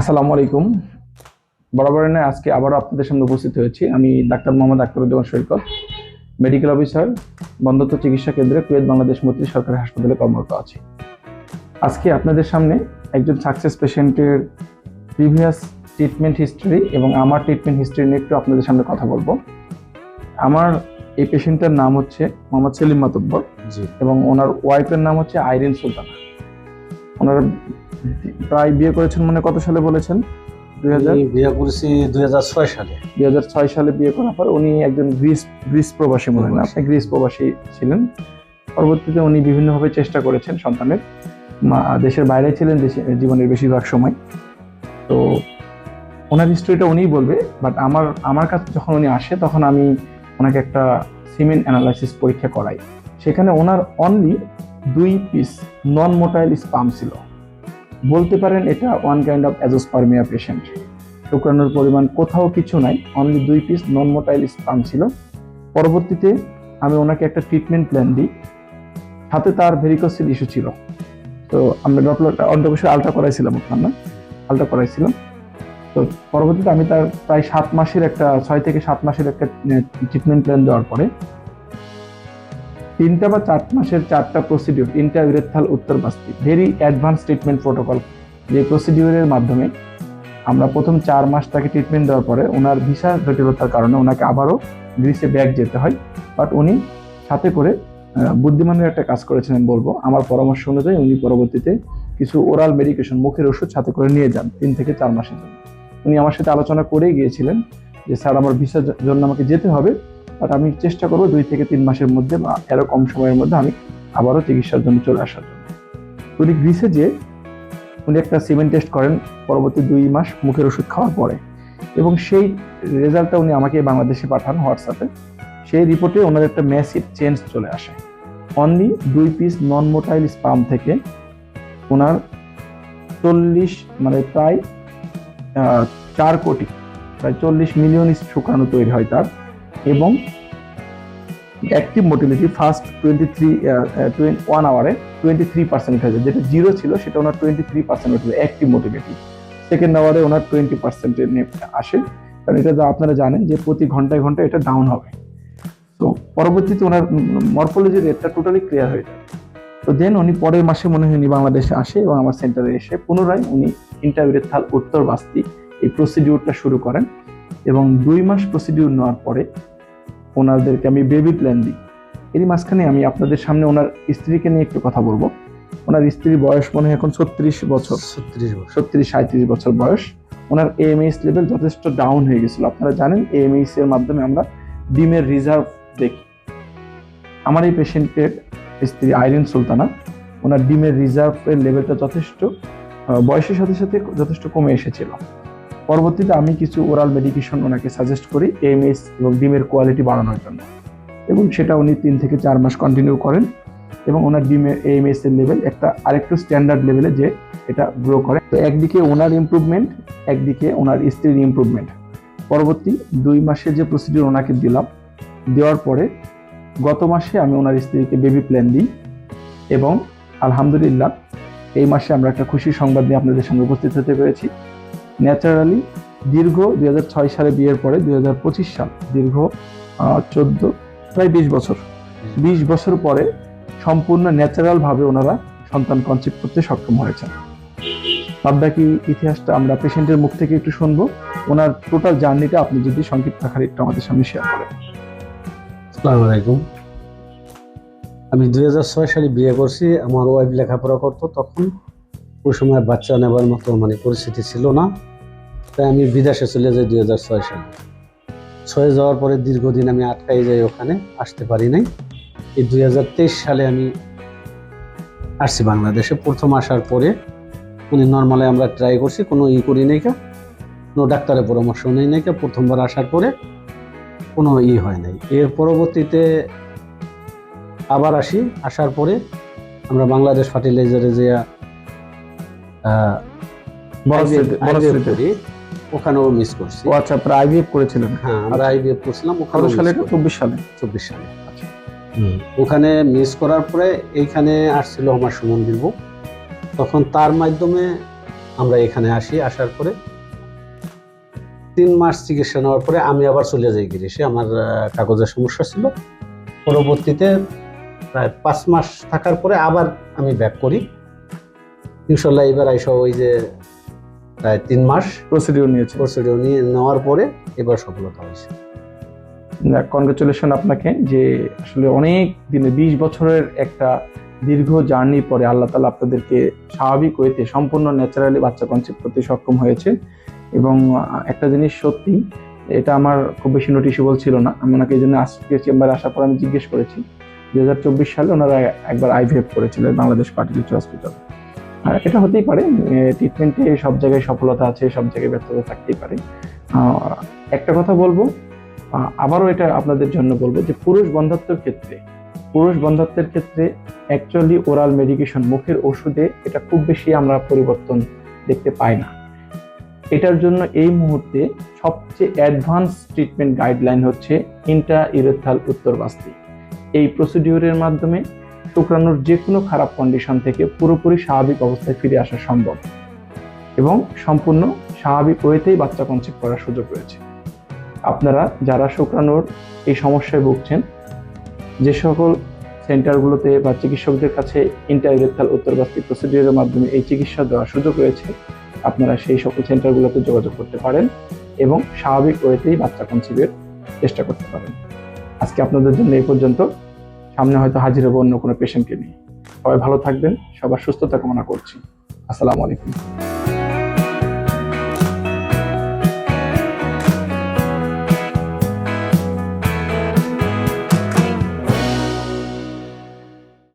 আসসালামু আলাইকুম। বরাবর ন্যায় আজকে আবারও আপনাদের সামনে উপস্থিত হয়েছি। আমি doctor Mohammad Aktaruzzaman Saikat medical officer বন্ধত্ব চিকিৎসা কেন্দ্রে কুয়েত বাংলাদেশ মৈত্রী সরকারি হাসপাতালে কর্মরত আছি। আজকে আপনাদের সামনে একজন সাকসেস পেশেন্টের প্রিভিয়াস ট্রিটমেন্ট হিস্ট্রি এবং আমার ট্রিটমেন্ট হিস্ট্রি নিয়ে একটু আপনাদের সামনে কথা বলব। আমার এই পেশেন্টের নাম হচ্ছে মোহাম্মদ সেলিম মাতব্বর জি। এবং ওনার ওয়াইফের নাম হচ্ছে আইরিন সুলতানা। ওনারা প্রায় বিয়ে করেছেন মানে কত সালে বলেছেন? দুই হাজার? আমি বিয়ে করেছি দুই সালে। দুই হাজার ছয় সালে বিয়ে করার পর উনি একজন গ্রিস গ্রিস প্রবাসী মনে হয় আপনি গ্রিস প্রবাসী ছিলেন। পরবর্তীতে উনি বিভিন্নভাবে চেষ্টা করেছেন সন্তানের। মা দেশের বাইরে ছিলেন দেশে জীবনের বেশিরভাগ সময়। তো ওনার হিস্ট্রিটা উনিই বলবে বাট আমার আমার কাছে যখন উনি আসে তখন আমি ওনাকে একটা সিমেন্ট অ্যানালাইসিস পরীক্ষা করাই। সেখানে ওনার অনলি দুই পিস নন মোটাইল স্পাম ছিল। বলতে পারেন এটা one kind of azoospermia patient শুক্রাণুর পরিমাণ কোথাও কিছু নাই অনলি দুই পিস নন মোটাইল স্পাম ছিল। পরবর্তীতে আমি ওনাকে একটা ট্রিটমেন্ট প্ল্যান দিই। সাথে তার ভেরিকোসিল ইস্যু ছিল। তো আমরা ডপলার অন্ডকোষে আলট্রা করাইছিলাম আপনার না? আলট্রা করাইছিলাম। তো পরবর্তীতে আমি তার প্রায় সাত মাসের একটা, ছয় থেকে সাত মাসের একটা ট্রিটমেন্ট প্ল্যান দেওয়ার পরে তিনটা বা চার মাসের চারটা প্রসিডিউর তিনটা ইউরেথাল উত্তর বাস্তি। ভেরি অ্যাডভান্স ট্রিটমেন্ট প্রোটোকল যে প্রসিডিউরের মাধ্যমে আমরা প্রথম চার মাস তাকে ট্রিটমেন্ট দেওয়ার পরে ওনার ভিসা জটিলতার কারণে ওনাকে আবারও গ্রিসে ব্যাক যেতে হয়। বাট উনি সাথে করে বুদ্ধিমানের একটা কাজ করেছেন আমি বলব। আমার পরামর্শ অনুযায়ী উনি পরবর্তীতে কিছু ওরাল মেডিকেশন মুখের ওষুধ সাথে করে নিয়ে যান তিন থেকে চার মাসের জন্য। উনি আমার সাথে আলোচনা করেই গিয়েছিলেন যে, স্যার, আমার ভিসার জন্য আমাকে যেতে হবে। বাট আমি চেষ্টা করব দুই থেকে তিন মাসের মধ্যে বা এরকম কম সময়ের মধ্যে আমি আবারও চিকিৎসার জন্য চলে আসার জন্য। উনি গ্রিসে যে উনি একটা সিমেন্ট টেস্ট করেন পরবর্তী দুই মাস মুখের ওষুধ খাওয়ার পরে। এবং সেই রেজাল্টটা উনি আমাকে বাংলাদেশে পাঠান হোয়াটসঅ্যাপে। সেই রিপোর্টে ওনার একটা ম্যাসিভ চেঞ্জ চলে আসে। অনলি দুই পিস নন মোটাইল স্পাম থেকে ওনার চল্লিশ মানে প্রায় চার কোটি, প্রায় চল্লিশ মিলিয়ন শুকানো তৈরি হয় তার। এবং active motility first twenty three one আওয়ারে twenty three percent হয়ে যায় যেটা জিরো ছিল, সেটা ওনার টোয়েন্টি থ্রি পার্সেন্ট উঠবে অ্যাক্টিভ মোটিলিটি সেকেন্ড আওয়ারে ওনার টোয়েন্টি পার্সেন্টে আসে। কারণ এটা আপনারা জানেন যে প্রতি ঘন্টায় ঘন্টায় এটা ডাউন হবে। তো পরবর্তীতে ওনার মরফোলজি রেটটা টোটালি ক্লিয়ার হয়ে যায় তো দেন উনি পরের মাসে মনে হয় বাংলাদেশে আসে এবং আমার সেন্টারে এসে পুনরায় উনি ইন্টারভিউথাল উত্তর বাস্তি এই প্রসিডিউরটা শুরু করেন। এবং দুই মাস প্রসিডিউর নেওয়ার পরে ওনাদেরকে আমি বেবি প্ল্যান দিই। এরই মাঝখানে আমি আপনাদের সামনে ওনার স্ত্রীকে নিয়ে একটু কথা বলব। ওনার স্ত্রীর বয়স মনে হয় এখন ছত্রিশ বছর। ছত্রিশ ছত্রিশ সাঁত্রিশ বছর বয়স। ওনার এএমএইচ লেভেল যথেষ্ট ডাউন হয়ে গেছিল। আপনারা জানেন এএমএইচ এর মাধ্যমে আমরা ডিমের রিজার্ভ দেখি। আমার এই পেশেন্টের স্ত্রী আইরিন সুলতানা ওনার ডিমের রিজার্ভের লেভেলটা যথেষ্ট বয়সের সাথে সাথে যথেষ্ট কমে এসেছিল। পরবর্তীতে আমি কিছু ওরাল মেডিকেশন ওনাকে সাজেস্ট করি এএমএইচ এবং ডিমের কোয়ালিটি বাড়ানোর জন্য। এবং সেটা উনি তিন থেকে চার মাস কন্টিনিউ করেন এবং ওনার ডিমের এএমএইচ এর লেভেল একটা আরেকটু স্ট্যান্ডার্ড লেভেলে যে এটা গ্রো করে। তো একদিকে ওনার ইমপ্রুভমেন্ট একদিকে ওনার স্ত্রীর ইমপ্রুভমেন্ট পরবর্তী দুই মাসে যে প্রসিডিউর ওনাকে দিলাম, দেওয়ার পরে গত মাসে আমি ওনার স্ত্রীকে বেবি প্ল্যান দিই এবং আলহামদুলিল্লাহ এই মাসে আমরা একটা খুশির সংবাদ নিয়ে আপনাদের সামনে উপস্থিত হতে পেরেছি। ন্যাচারালি দীর্ঘ দুই সালে বিয়ের পরে দুই হাজার পঁচিশ সাল, দীর্ঘ চোদ্দ, প্রায় বিশ বছর। বিশ বছর পরে সম্পূর্ণ ন্যাচারাল ভাবে ওনারা সন্তান কনসিভ করতে সক্ষম হয়েছেন। বাদ বাকি ইতিহাসটা আমরা পেশেন্টের মুখ থেকে একটু শুনব। ওনার টোটাল জার্নিটা আপনি যদি সংক্ষিপ্ত আকারে একটু আমাদের সামনে শেয়ার করেন। আসসালামু আলাইকুম। আমি দুই হাজার ছয় সালে বিয়ে করছি, আমার ওয়াইফ লেখাপড়া করতো, তখন ওই সময় বাচ্চা নেবার মতো মানে পরিস্থিতি ছিল না। তাই আমি বিদেশে চলে যাই দুই হাজার ছয় সালে। ছয়ে যাওয়ার পরে দীর্ঘদিন আমি আটকাই যাই ওখানে আসতে পারি নাই। এই দুই হাজার তেইশ সালে আমি আসছি বাংলাদেশে। প্রথম আসার পরে মানে নর্মালে আমরা ট্রাই করছি কোনো ই করি নাই কা কোনো ডাক্তারের পরামর্শ নেই নাই কা। প্রথমবার আসার পরে কোনো ই হয় নাই। এর পরবর্তীতে আবার আসি। আসার পরে আমরা বাংলাদেশ ফার্টিলাইজারে যে। করি। ওখানেও মিস করছি। ও আচ্ছা প্রায় আইভিএফ করেছিলেন? হ্যাঁ আমরা আইবিএফ করছিলাম কত ওখানে সালে এটা? চব্বিশ সালে? চব্বিশ সালে। ওখানে মিস করার পরে এইখানে আসছিল আমার সুমন বিলবু তখন তার মাধ্যমে আমরা এখানে আসি আসার পরে তিন মাস চিকিৎসা নেওয়ার পরে আমি আবার চলে যাই গিরিশে আমার কাগজের সমস্যা ছিল। পরবর্তীতে প্রায় পাঁচ মাস থাকার পরে আবার আমি ব্যাক করি। ইনশাল্লাহ এবার আইসা ওই যে প্রায় তিন মাস প্রসিডিউর নিয়েছে। প্রসিডিও নিয়ে নেওয়ার পরে এবার সফলতা হয়েছে। কনগ্রেচুলেশন আপনাকে যে আসলে অনেক দিনে বিশ বছরের একটা দীর্ঘ জার্নি পরে আল্লাহ তালা আপনাদেরকে স্বাভাবিক হইতে সম্পূর্ণ ন্যাচারালি বাচ্চা কনসেপ্ট করতে সক্ষম হয়েছে। এবং একটা জিনিস সত্যি এটা আমার খুব বেশি নোটিশেবল ছিল না। আমি ওনাকে এই জন্য আজকে চেম্বারে আসার পর আমি জিজ্ঞেস করেছি। দু হাজার চব্বিশ সালে ওনারা একবার আইভিএফ করেছিলেন বাংলাদেশ পার্টিলিটি হসপিটাল আর এটা হতেই পারে ট্রিটমেন্টে সব জায়গায় সফলতা আছে, সব জায়গায় ব্যর্থতা থাকতেই পারে। একটা কথা বলব আবারও এটা আপনাদের জন্য বলব যে পুরুষ বন্ধাত্বের ক্ষেত্রে, পুরুষ বন্ধাত্বের ক্ষেত্রে অ্যাকচুয়ালি ওরাল মেডিকেশন মুখের ওষুধে এটা খুব বেশি আমরা পরিবর্তন দেখতে পাই না। এটার জন্য এই মুহূর্তে সবচেয়ে অ্যাডভান্স ট্রিটমেন্ট গাইডলাইন হচ্ছে ইন্ট্রা ইরেথাল উত্তরবাস্তি এই প্রসিডিউরের মাধ্যমে শুক্রাণুর যে কোনো খারাপ কন্ডিশন থেকে পুরোপুরি স্বাভাবিক অবস্থায় ফিরে আসা সম্ভব। এবং সম্পূর্ণ স্বাভাবিক ওয়েতেই বাচ্চা কনসেপ্ট করার সুযোগ রয়েছে। আপনারা যারা শুক্রাণুর এই সমস্যায় ভুগছেন, যে সকল সেন্টারগুলোতে বা চিকিৎসকদের কাছে ইন্টারভেথাল উত্তরবাস্তি প্রসিডিউরের মাধ্যমে এই চিকিৎসা দেওয়ার সুযোগ রয়েছে, আপনারা সেই সকল সেন্টারগুলোতে যোগাযোগ করতে পারেন এবং স্বাভাবিক ওয়েতেই বাচ্চা কনসিভের চেষ্টা করতে পারেন। আজকে আপনাদের জন্য এই পর্যন্ত। সামনে হয়তো হাজির হব অন্য কোনো পেশেন্টকে নিয়ে। সবাই ভালো থাকবেন, সবার সুস্থতা কামনা করছি। আসসালামু আলাইকুম।